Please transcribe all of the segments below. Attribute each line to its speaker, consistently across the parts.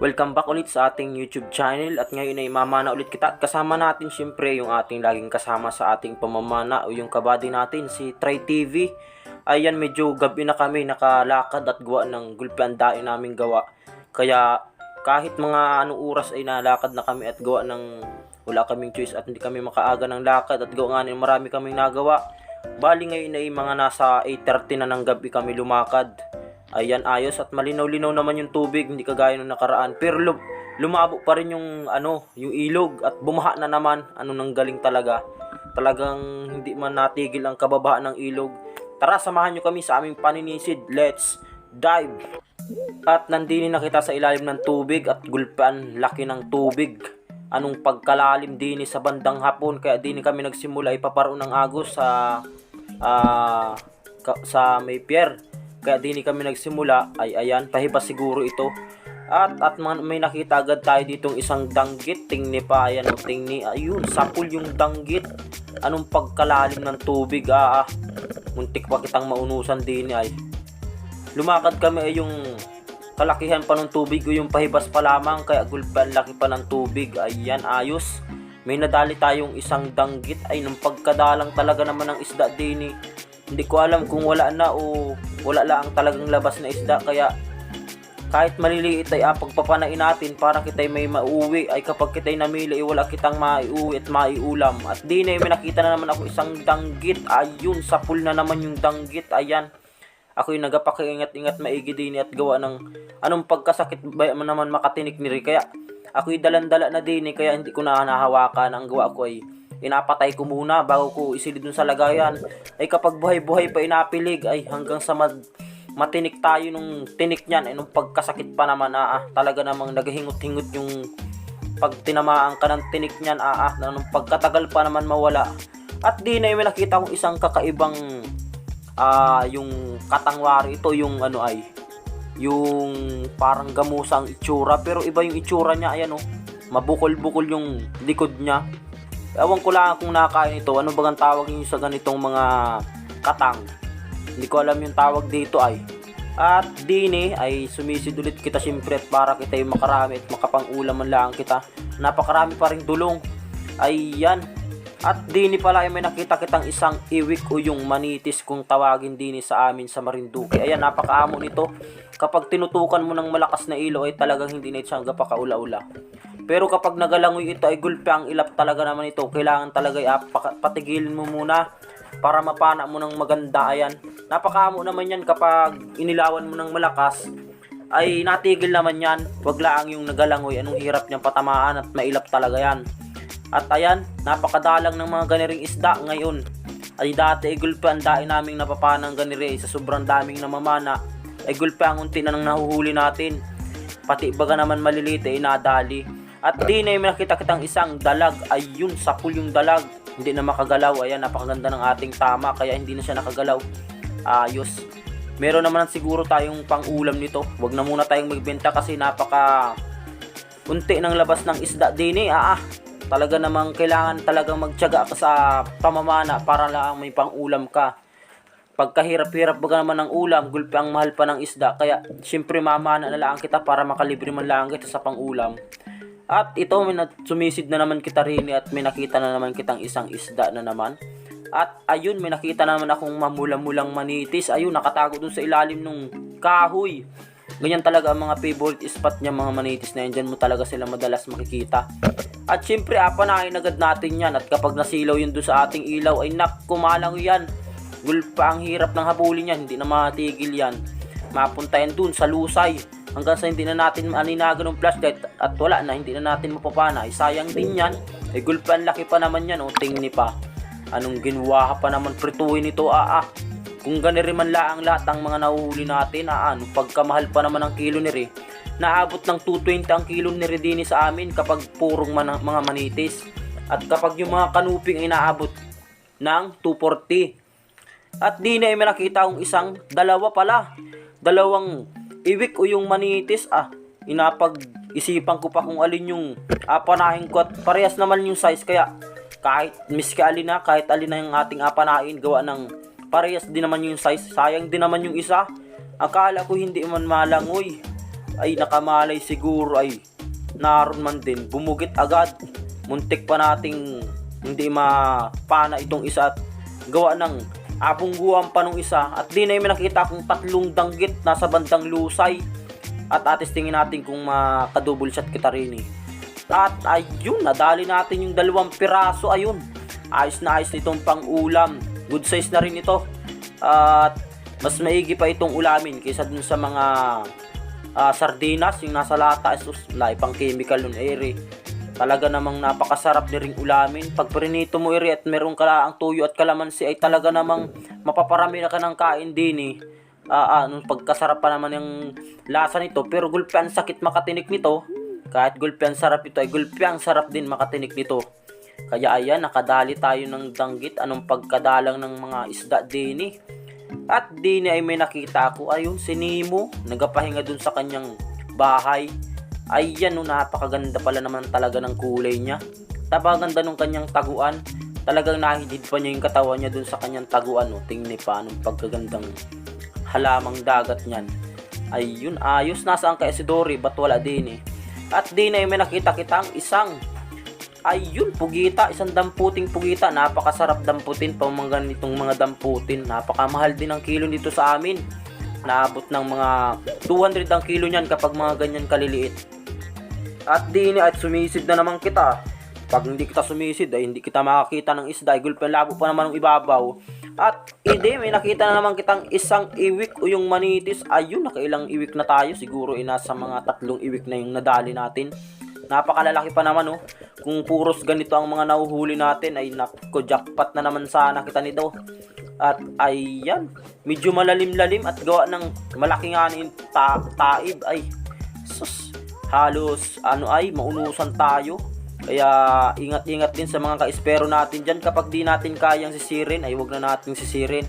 Speaker 1: Welcome back ulit sa ating YouTube channel at ngayon ay mamana ulit kita at kasama natin syempre yung ating laging kasama sa ating pamamana o yung kabady natin si Try TV. Ayan medyo gabi na kami nakalakad at gawa ng gulpian daing naming gawa. Kaya kahit mga anong oras ay nalakad na kami at gawa ng wala kaming choice at hindi kami makaaga ng lakad at gawa nga ng marami kaming nagawa. Bali ngayon ay mga nasa 8.30 na ng gabi kami lumakad. Ayan, ayos at malinaw-linaw naman yung tubig, hindi kagaya nung nakaraan. Pero lum- lumabo pa rin yung ano, yung ilog at bumaha na naman. Ano nang galing talaga. Talagang hindi man natigil ang kababahan ng ilog. Tara, samahan nyo kami sa aming paninisid. Let's dive! At nandini na kita sa ilalim ng tubig at gulpan, laki ng tubig. Anong pagkalalim dini sa bandang hapon kaya dini kami nagsimula ipaparoon ng agos sa ka- sa may pier. Kaya dini kami nagsimula ay ayan, pahiba siguro ito. At at man- may nakita agad tayo ditong isang danggit, tingni pa, ayan o tingni, ayun, sapul yung danggit. Anong pagkalalim ng tubig, ah, ah. muntik pa kitang maunusan din ay. Lumakad kami ay yung kalakihan pa ng tubig o yung pahibas pa lamang kaya gulpan laki pa ng tubig ayan ayos may nadali tayong isang danggit ay nung pagkadalang talaga naman ng isda din hindi ko alam kung wala na o wala lang talagang labas na isda kaya kahit maliliit ay ah, pagpapanain natin para kita'y may mauwi. Ay kapag kita'y namili ay wala kitang maiuwi at maiulam. At di na may nakita na naman ako isang danggit. Ayun sa pool na naman yung danggit. Ayan. Ako'y nagapakiingat-ingat maigi din at gawa ng anong pagkasakit ba naman makatinik ni Rick. Kaya ako'y dalandala na din eh, kaya hindi ko na nahawakan. Ang gawa ko ay inapatay ko muna bago ko isilid dun sa lagayan. Ay kapag buhay-buhay pa inapilig ay hanggang sa mad, matinik tayo nung tinik niyan ay nung pagkasakit pa naman ah, ah talaga namang naghingot-hingot yung pag tinamaan ka ng tinik niyan ah, ah na nung pagkatagal pa naman mawala. At di na may nakita kong isang kakaibang ah yung katangwari ito yung ano ay yung parang gamusang itsura pero iba yung itsura niya ayan oh mabukol-bukol yung likod niya ewan ko lang kung nakain ito. Ano bagang tawag niyo sa ganitong mga katang? Hindi ko alam yung tawag dito ay. At dini ay sumisid ulit kita siyempre at para kita yung makarami at makapang-ulam man lang kita. Napakarami pa rin dulong. Ay yan at dini pala ay may nakita kitang isang iwik o yung manitis kung tawagin dini sa amin sa Marinduque. Ayan, napakaamo nito. Kapag tinutukan mo ng malakas na ilo ay talagang hindi na siyang gapakaula-ula. Pero kapag nagalangoy ito ay gulpe ang ilap talaga naman ito. Kailangan talaga ay patigilin mo muna para mapana mo ng maganda. Ayan, napakaamo naman yan kapag inilawan mo ng malakas ay natigil naman yan. Wag lang yung nagalangoy. Anong hirap niyang patamaan at mailap talaga yan. At ayan, napakadalang ng mga ganiring isda ngayon. Ay dati ay gulpe ang daing naming napapanang ganire sa sobrang daming namamana. Ay gulpe ang unti na nang nahuhuli natin. Pati baga naman maliliit ay nadali. At di na yung nakita kitang isang dalag. Ayun, sapul yung dalag. Hindi na makagalaw. Ayan, napakaganda ng ating tama. Kaya hindi na siya nakagalaw. Ayos. Meron naman siguro tayong pang-ulam nito. Huwag na muna tayong magbenta kasi napaka unti ng labas ng isda din eh. Ah, ah. Talaga namang kailangan talagang magtiyaga ka sa pamamana para lang may pang-ulam ka. Pagkahirap-hirap baga naman ng ulam, gulpe ang mahal pa ng isda. Kaya, syempre mamana na lang kita para makalibre man lang kita sa pang-ulam. At ito, may sumisid na naman kita rin at may nakita na naman kitang isang isda na naman. At ayun, may nakita naman akong mamulang-mulang manitis. Ayun, nakatago dun sa ilalim nung kahoy. Ganyan talaga ang mga favorite spot niya mga manitis na yan. Diyan mo talaga sila madalas makikita. At syempre, apanahin agad natin yan. At kapag nasilaw yun doon sa ating ilaw, ay nak, kumalang yan. Gulpa ang hirap ng habulin yan. Hindi na matigil yan. Mapunta yan dun sa lusay. Hanggang sa hindi na natin aninagan ng flashlight at wala na, hindi na natin mapapana. Ay sayang din yan. Ay gulpa ang laki pa naman yan. O, tingni pa. Anong ginawa pa naman prituhin ito, ah ah. Kung ganiri man laang lahat ang mga nahuhuli natin, ah, ano, pagkamahal pa naman ang kilo niri. Naabot ng 220 ang kilo niri din sa amin kapag purong man, mga manitis. At kapag yung mga kanuping ay naabot ng 240. At di ay nakita akong isang dalawa pala. Dalawang iwik o yung manitis, ah, inapag-isipan ko pa kung alin yung apanahin ko at parehas naman yung size kaya kahit miski alin na, kahit alin na yung ating apanain gawa ng parehas din naman yung size. Sayang din naman yung isa. Akala ko hindi man malangoy. ay nakamalay siguro ay naroon man din bumugit agad muntik pa nating hindi mapana itong isa at gawa ng abungguan pa nung isa at di na yung nakita kong tatlong danggit nasa bandang lusay at atis tingin natin kung makadouble shot kita rin eh. At ayun, nadali natin yung dalawang piraso. Ayun, ayos na ayos nitong pang ulam. Good size na rin ito. At mas maigi pa itong ulamin kaysa dun sa mga ah, sardinas, yung nasa lata. Sus, lai pang chemical nun, ere. Talaga namang napakasarap ni ring ulamin. Pag prinito mo ere at meron ka ang tuyo at kalamansi ay talaga namang mapaparami na ka ng kain din eh. Ah, nung pagkasarap pa naman yung lasa nito. Pero gulpi ang sakit makatinik nito. Kahit gulpi ang sarap ito ay gulpi ang sarap din makatinik nito. Kaya ayan, nakadali tayo ng danggit. Anong pagkadalang ng mga isda din eh. At din ay may nakita ako, ayun, si Nemo, nagapahinga dun sa kanyang bahay. Ayan, no, napakaganda pala naman talaga ng kulay niya. Napakaganda nung kanyang taguan. Talagang nahidid pa niya yung katawan niya dun sa kanyang taguan. No. Tingnan pa, anong pagkagandang halamang dagat niyan. Ayun, ayos. Nasaan kaya si Dory? Ba't wala din eh? At din ay may nakita kitang isang Ayun, pugita, isang damputing pugita. Napakasarap damputin pa mga ganitong mga damputin. Napakamahal din ang kilo dito sa amin. Naabot ng mga 200 ang kilo niyan kapag mga ganyan kaliliit. At din at sumisid na naman kita. Pag hindi kita sumisid ay hindi kita makakita ng isda. Ay gulpen labo pa naman ng ibabaw. At hindi, may nakita na naman kitang isang iwik o yung manitis. Ayun, nakailang iwik na tayo. Siguro ina sa mga tatlong iwik na yung nadali natin. Napakalalaki pa naman oh. Kung puros ganito ang mga nahuhuli natin ay nako jackpot na naman sana kita nito. At ayan, medyo malalim-lalim at gawa ng malaki nga yung ta taib ay sus, halos ano ay maunusan tayo. Kaya ingat-ingat din sa mga ka-espero natin dyan kapag di natin kayang sisirin ay wag na natin sisirin.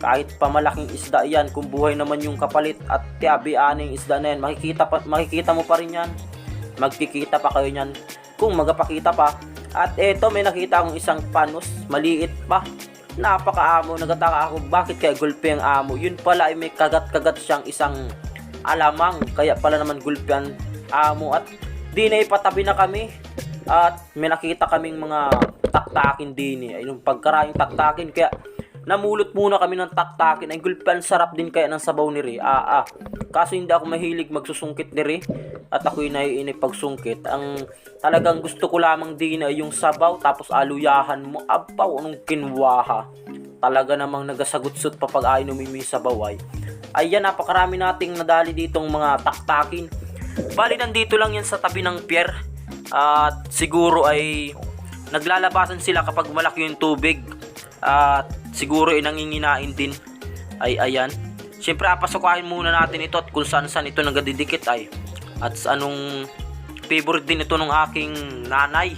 Speaker 1: Kahit pa malaking isda yan, kung buhay naman yung kapalit at tiyabian yung isda na yan, makikita, pa, makikita mo pa rin yan magkikita pa kayo niyan kung magapakita pa. At eto may nakita akong isang panos, maliit pa. Napakaamo, nagataka ako bakit kaya gulpi ang amo. Yun pala ay may kagat-kagat siyang isang alamang. Kaya pala naman gulpi ang amo. At di na ipatabi na kami. At may nakita kaming mga taktakin din eh. Yung pagkaraming taktakin. Kaya namulot muna kami ng taktakin. Ay gulpan sarap din kaya ng sabaw ni Ri. Ah, ah. Kaso hindi ako mahilig magsusungkit ni Ri. At ako'y naiinip pagsungkit. Ang talagang gusto ko lamang din ay yung sabaw. Tapos aluyahan mo. Abaw, anong kinwaha. Talaga namang nagasagutsot pa pag ay numimi sabaw ay. Ayan, napakarami nating nadali ditong mga taktakin. Bali, nandito lang yan sa tabi ng pier. At siguro ay naglalabasan sila kapag malaki yung tubig. At siguro ay nanginginain din. Ay ayan. Siyempre apasukahin muna natin ito at kung saan saan ito nagadidikit ay. At anong favorite din ito ng aking nanay.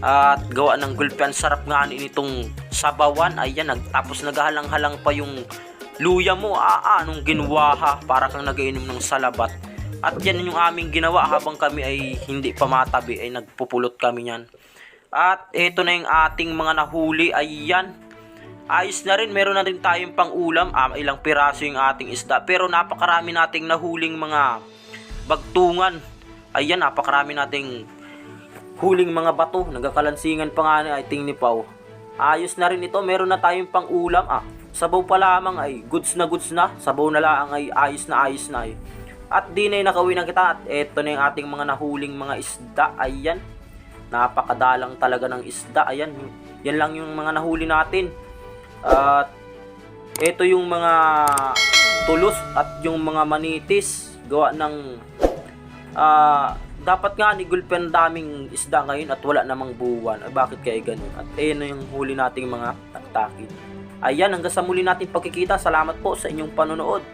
Speaker 1: At gawa ng gulpi ang sarap nga nitong sabawan. Ayan, nag, tapos naghahalang-halang pa yung luya mo. Ah, anong ginwaha para kang nagainom ng salabat. At yan yung aming ginawa habang kami ay hindi pa matabi ay nagpupulot kami niyan. At ito na yung ating mga nahuli. Ayan. Ayos na rin. Meron na rin tayong pang ulam. Ah, ilang piraso yung ating isda. Pero napakarami nating nahuling mga bagtungan. Ayan, napakarami nating huling mga bato. Nagkakalansingan pa nga ni I think ni. Ayos na rin ito. Meron na tayong pang ulam. Ah, sabaw pa lamang ay goods na goods na. Sabaw na lang ay ayos na ayos na ay. At di na nakauwi na kita. At eto na yung ating mga nahuling mga isda. Ayan. Napakadalang talaga ng isda. Ayan. Yan lang yung mga nahuli natin. At ito yung mga tulos at yung mga manitis gawa ng ah dapat nga ni Gulpen daming isda ngayon at wala namang buwan. Ay, bakit kaya ganun? At ayun na yung huli nating mga taktakin. Ayan, hanggang sa muli natin pagkikita. Salamat po sa inyong panonood.